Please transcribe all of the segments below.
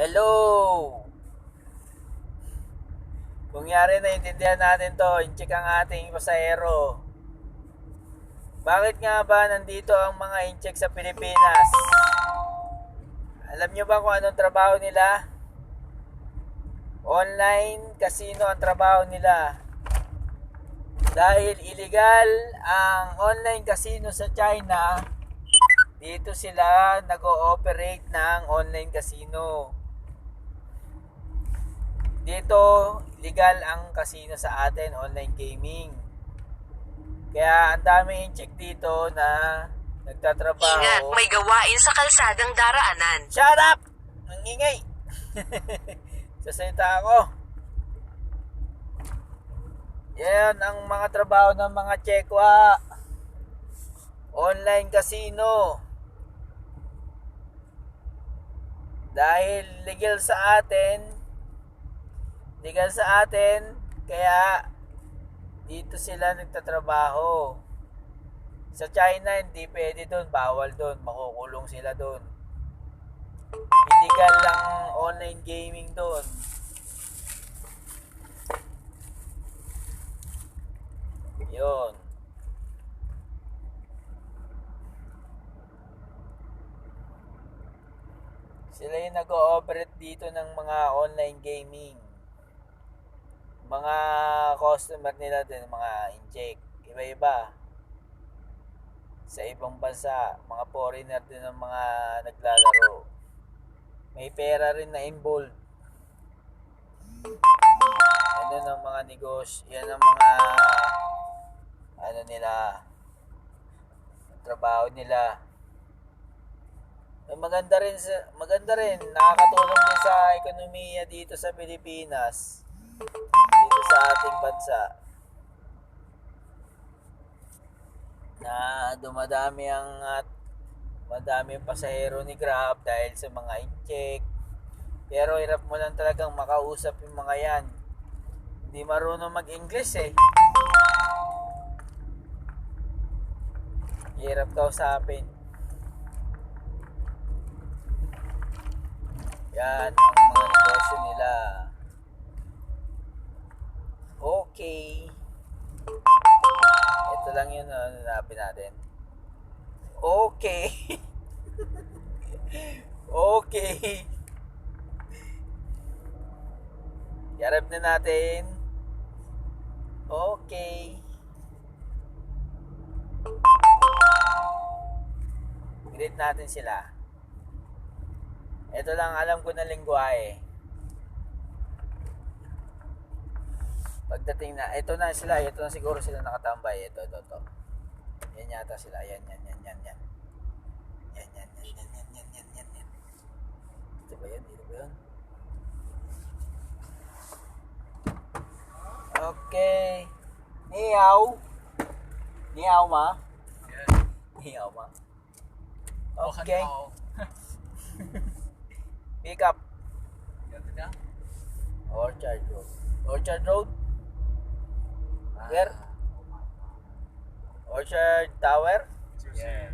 Hello! Kung yari naintindihan natin to, incheck ang ating pasahero. Bakit nga ba nandito ang mga incheck sa Pilipinas? Alam nyo ba kung anong trabaho nila? Online casino ang trabaho nila. Dahil illegal ang online casino sa China, dito sila nag-ooperate ng online casino. Dito, legal ang casino sa atin, online gaming. Kaya ang dami check dito na nagtatrabaho. Ingat, may gawain sa kalsadang daraanan. Shut up! Ang ingay! Sasalita ako. Yan ang mga trabaho ng mga Chekwa. Online casino. Dahil legal sa atin, legal sa atin, kaya dito sila nagtatrabaho. Sa China, hindi pwede doon. Bawal doon. Makukulong sila doon. Illegal lang online gaming doon. Yun. Sila yung nag-ooperate dito ng mga online gaming. Mga customer nila din, mga inject. Iba-iba. Sa ibang bansa, mga foreigner din ng mga naglalaro. May pera rin na involved. Yan ang mga negosyo, yan ang mga ano nila trabaho nila. Eh, Maganda rin sa, maganda rin nakakatulong din sa ekonomiya dito sa Pilipinas. Dito sa ating bansa. Na dumadami ang at madami ang pasahero ni Grab dahil sa mga in-check. Pero hirap mo lang talagang makausap yung mga yan. Hindi marunong mag-English eh. Hirap kausapin. Yan ang mga negosyo nila. Okay. Ito lang yun ano hanapin natin. Okay. okay. Yarap na natin. Okay. Greet natin sila. Ito lang alam ko na lingwahe. Pagdating na, ito na sila, ito na siguro sila nakatambay. Ito, ito, ito. Yan yata sila. Yan, yan, yan, yan, yan. Yan, yan, yan, yan, yan, yan, yan, yan, yan. Dito ba yan? Dito ba yan? Okay. Ni hao. Ni hao ma? Ni hao ma? Okay. Pick up. Orchard Road. Orchard Road? Where? Orchard Tower? Yeah.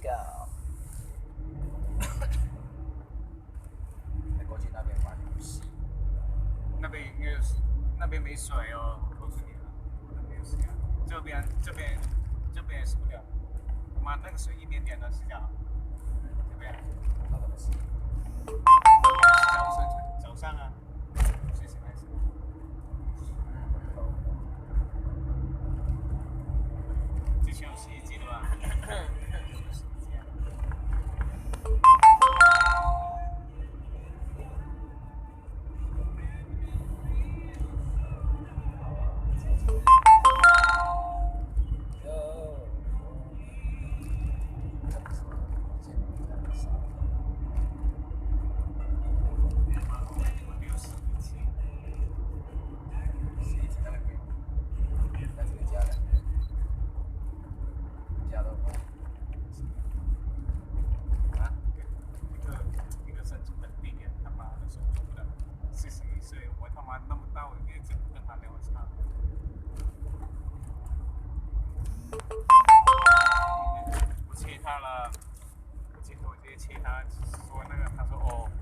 Pick up. 过去那边玩游戏，那边应该有那边没水哦，告诉你了，那边有水啊。这边这边这边也死不了，妈那个水一点点的死掉，这边其他说那个，他说哦。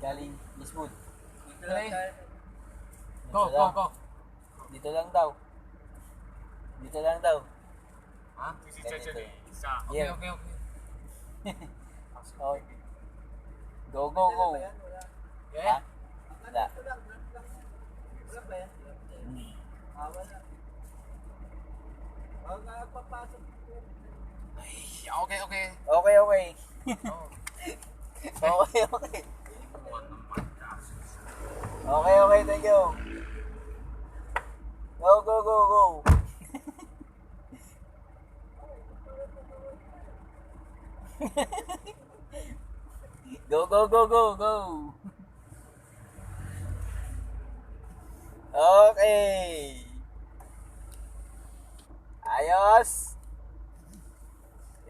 Galing Lisbon. Dito lang tayo. Go, go, go. Dito lang daw. Dito lang daw. Ha? Si Cheche ni Isa. Okay, okay, okay. okay. Go, go, go. Yeah? Wala. Wala ba yan? Ah, na ah, papasok. Ay, okay, okay. Okay, okay. Oh. okay, okay. Okay, okay, thank you. Go, go, go, go. go, go, go, go, go. Okay. Ayos.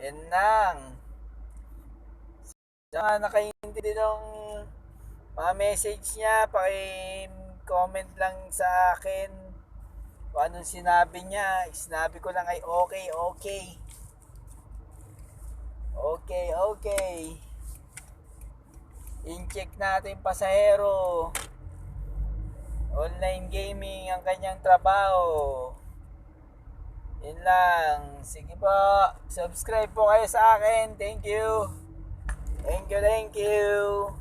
Yan lang. Saka nakaintindi ng mga message niya, paki-comment lang sa akin kung anong sinabi niya. Sinabi ko lang ay okay, okay. Okay, okay. In-check natin pasahero. Online gaming ang kanyang trabaho. Yun lang. Sige po. Subscribe po kayo sa akin. Thank you. Thank you, thank you.